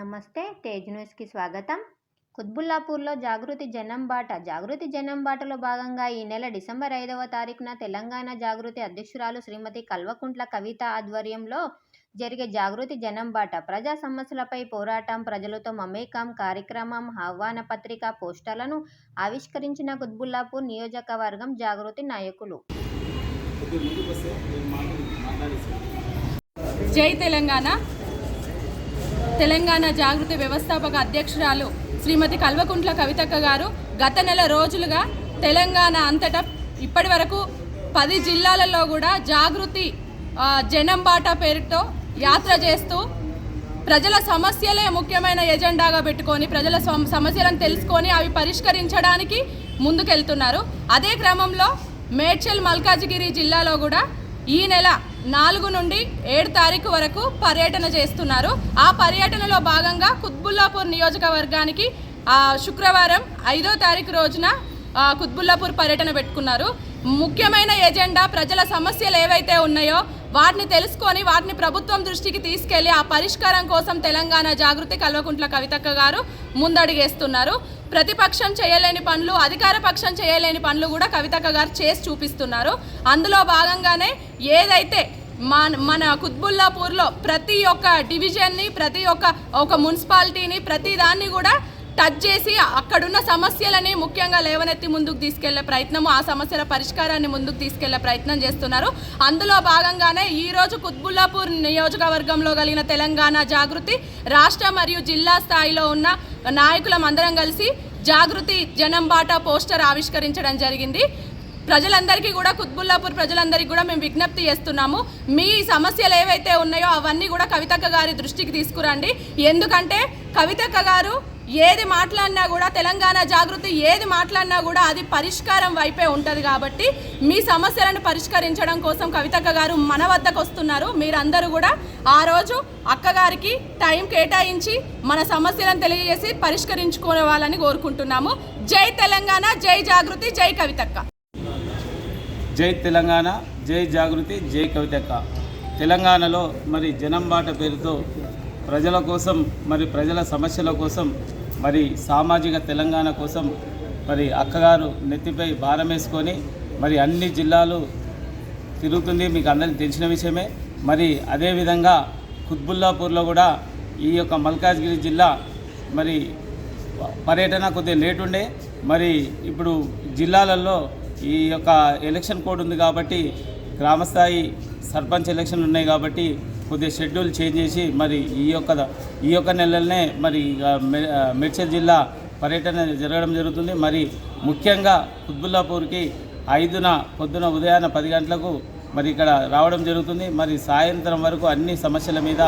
నమస్తే తేజ్ న్యూస్కి స్వాగతం. కుత్బుల్లాపూర్లో జాగృతి జనం బాట. జాగృతి జనం బాటలో భాగంగా ఈ నెల డిసెంబర్ ఐదవ తారీఖున తెలంగాణ జాగృతి అధ్యక్షురాలు శ్రీమతి కల్వకుంట్ల కవిత ఆధ్వర్యంలో జరిగే జాగృతి జనం బాట. ప్రజా సమస్యలపై పోరాటం ప్రజలతో మమేకం కార్యక్రమం ఆహ్వాన పత్రిక పోస్టర్లను ఆవిష్కరించిన కుత్బుల్లాపూర్ నియోజకవర్గం జాగృతి నాయకులు. జై తెలంగాణ. తెలంగాణ జాగృతి వ్యవస్థాపక అధ్యక్షురాలు శ్రీమతి కల్వకుంట్ల కవితక్క గారు గత నెల రోజులుగా తెలంగాణ అంతటా ఇప్పటి వరకు పది జిల్లాలలో కూడా జాగృతి జనంబాట జనం బాట పేరుతో యాత్ర చేస్తూ ప్రజల సమస్యలే ముఖ్యమైన ఎజెండాగా పెట్టుకొని ప్రజల సమస్యలను తెలుసుకొని అవి పరిష్కరించడానికి ముందుకెళ్తున్నారు. అదే క్రమంలో మేడ్చల్ మల్కాజిగిరి జిల్లాలో కూడా ఈ నెల నాలుగు నుండి ఏడు తారీఖు వరకు పర్యటన చేస్తున్నారు. ఆ పర్యటనలో భాగంగా కుత్బుల్లాపూర్ నియోజకవర్గానికి శుక్రవారం ఐదో తారీఖు రోజున కుత్బుల్లాపూర్ పర్యటన పెట్టుకున్నారు. ముఖ్యమైన ఎజెండా ప్రజల సమస్యలు ఏవైతే ఉన్నాయో వాటిని తెలుసుకొని వాటిని ప్రభుత్వం దృష్టికి తీసుకెళ్ళి ఆ పరిష్కారం కోసం తెలంగాణ జాగృతి కల్వకుంట్ల కవితక్క గారు ముందడుగేస్తున్నారు. ప్రతిపక్షం చేయలేని పనులు అధికార పక్షం చేయలేని పనులు కూడా కవితక్క గారు చేసి చూపిస్తున్నారు. అందులో భాగంగానే ఏదైతే మన మన కుత్బుల్లాపూర్లో ప్రతి ఒక్క డివిజన్ని ప్రతి ఒక్క ఒక మున్సిపాలిటీని ప్రతి దాన్ని కూడా టచ్ చేసి అక్కడున్న సమస్యలని ముఖ్యంగా లేవనెత్తి ముందుకు తీసుకెళ్ళే ప్రయత్నము ఆ సమస్యల పరిష్కారాన్ని ముందుకు తీసుకెళ్ళే ప్రయత్నం చేస్తున్నారు. అందులో భాగంగానే ఈ రోజు కుత్బుల్లాపూర్ నియోజకవర్గంలో కలిగిన తెలంగాణ జాగృతి రాష్ట్ర మరియు జిల్లా స్థాయిలో ఉన్న నాయకులం అందరం కలిసి జాగృతి జనం బాట పోస్టర్ ఆవిష్కరించడం జరిగింది. ప్రజలందరికీ కూడా కుత్బుల్లాపూర్ ప్రజలందరికీ కూడా మేము విజ్ఞప్తి చేస్తున్నాము. మీ సమస్యలు ఏవైతే ఉన్నాయో అవన్నీ కూడా కవితక్క గారి దృష్టికి తీసుకురండి. ఎందుకంటే కవితక్క గారు ఏది మాట్లాడినా కూడా తెలంగాణ జాగృతి ఏది మాట్లాడినా కూడా అది పరిష్కారం వైపే ఉంటుంది కాబట్టి మీ సమస్యలను పరిష్కరించడం కోసం కవితక్క గారు మన వద్దకు వస్తున్నారు. మీరందరూ కూడా ఆ రోజు అక్కగారికి టైం కేటాయించి మన సమస్యలను తెలియజేసి పరిష్కరించుకోవాలని కోరుకుంటున్నాము. జై తెలంగాణ జై జాగృతి జై కవితక్క. జై తెలంగాణ జై జాగృతి జై కవితక్క. తెలంగాణలో మరి జనం బాట పేరుతో ప్రజల కోసం మరి ప్రజల సమస్యల కోసం మరి సామాజిక తెలంగాణ కోసం మరి అక్కగారు నెత్తిపై భారం వేసుకొని మరి అన్ని జిల్లాలు తిరుగుతుంది మీకు అందరికీ తెలిసిన విషయమే. మరి అదేవిధంగా కుత్బుల్లాపూర్లో కూడా ఈ యొక్క మల్కాజ్గిరి జిల్లా మరి పర్యటన కొద్దిగా లేట్ ఉండే. మరి ఇప్పుడు జిల్లాలలో ఈ యొక్క ఎలక్షన్ కోడ్ ఉంది కాబట్టి గ్రామస్థాయి సర్పంచ్ ఎలక్షన్లు ఉన్నాయి కాబట్టి కొద్దిగా షెడ్యూల్ చేంజ్ చేసి మరి ఈ యొక్క ఈ యొక్క నెలలనే మరి ఇక మేడ్చల్ జిల్లా పర్యటన జరగడం జరుగుతుంది. మరి ముఖ్యంగా కుత్బుల్లాపూర్కి ఐదున పొద్దున ఉదయాన పది గంటలకు మరి ఇక్కడ రావడం జరుగుతుంది. మరి సాయంత్రం వరకు అన్ని సమస్యల మీద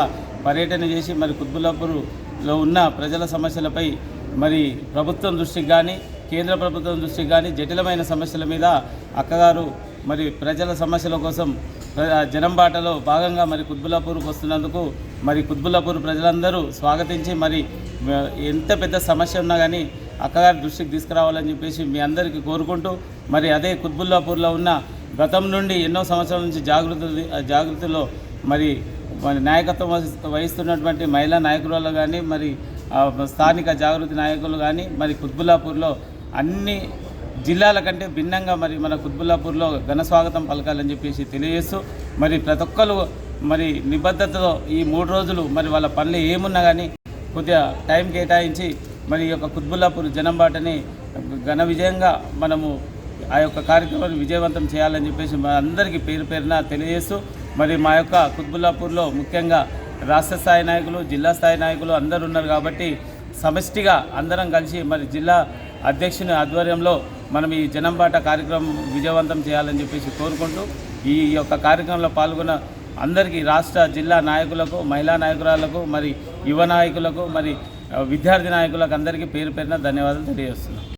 పర్యటన చేసి మరి కుత్బుల్లాపూర్లో ఉన్న ప్రజల సమస్యలపై మరి ప్రభుత్వం దృష్టికి కానీ కేంద్ర ప్రభుత్వం దృష్టికి కానీ జటిలమైన సమస్యల మీద అక్కగారు మరి ప్రజల సమస్యల కోసం జనం బాటలో భాగంగా మరి కుత్బుల్లాపూర్కి వస్తున్నందుకు మరి కుత్బుల్లాపూర్ ప్రజలందరూ స్వాగతించి మరి ఎంత పెద్ద సమస్య ఉన్నా కానీ అక్కగారి దృష్టికి తీసుకురావాలని చెప్పేసి మీ అందరికీ కోరుకుంటూ మరి అదే కుత్బుల్లాపూర్లో ఉన్న గతం నుండి ఎన్నో సంవత్సరాల నుంచి జాగృతి జాగృతిలో మరి మరి నాయకత్వం వహిస్తున్నటువంటి మహిళా నాయకురాలు కానీ మరి స్థానిక జాగృతి నాయకులు కానీ మరి కుత్బుల్లాపూర్లో అన్ని జిల్లాల కంటే భిన్నంగా మరి మన కుత్బుల్లాపూర్లో ఘన స్వాగతం పలకాలని చెప్పేసి తెలియజేస్తూ మరి ప్రతి ఒక్కరు మరి నిబద్ధతతో ఈ మూడు రోజులు మరి వాళ్ళ పనులు ఏమున్నా కానీ కొద్దిగా టైం కేటాయించి మరి ఈ యొక్క కుత్బుల్లాపూర్ జనం బాటని ఘన విజయంగా మనము ఆ యొక్క కార్యక్రమాన్ని విజయవంతం చేయాలని చెప్పేసి మా అందరికీ పేరు పేరున తెలియజేస్తూ మరి మా యొక్క కుత్బుల్లాపూర్లో ముఖ్యంగా రాష్ట్ర స్థాయి నాయకులు జిల్లా స్థాయి నాయకులు అందరు ఉన్నారు కాబట్టి సమష్టిగా అందరం కలిసి మరి జిల్లా అధ్యక్షుని ఆధ్వర్యంలో మనం ఈ జనంబాట కార్యక్రమం విజయవంతం చేయాలని చెప్పేసి కోరుకుంటూ ఈ యొక్క కార్యక్రమంలో పాల్గొన్న అందరికీ రాష్ట్ర జిల్లా నాయకులకు మహిళా నాయకురాలకు మరి యువ నాయకులకు మరి విద్యార్థి నాయకులకు అందరికీ పేరు పేరున ధన్యవాదాలు తెలియజేస్తున్నాం.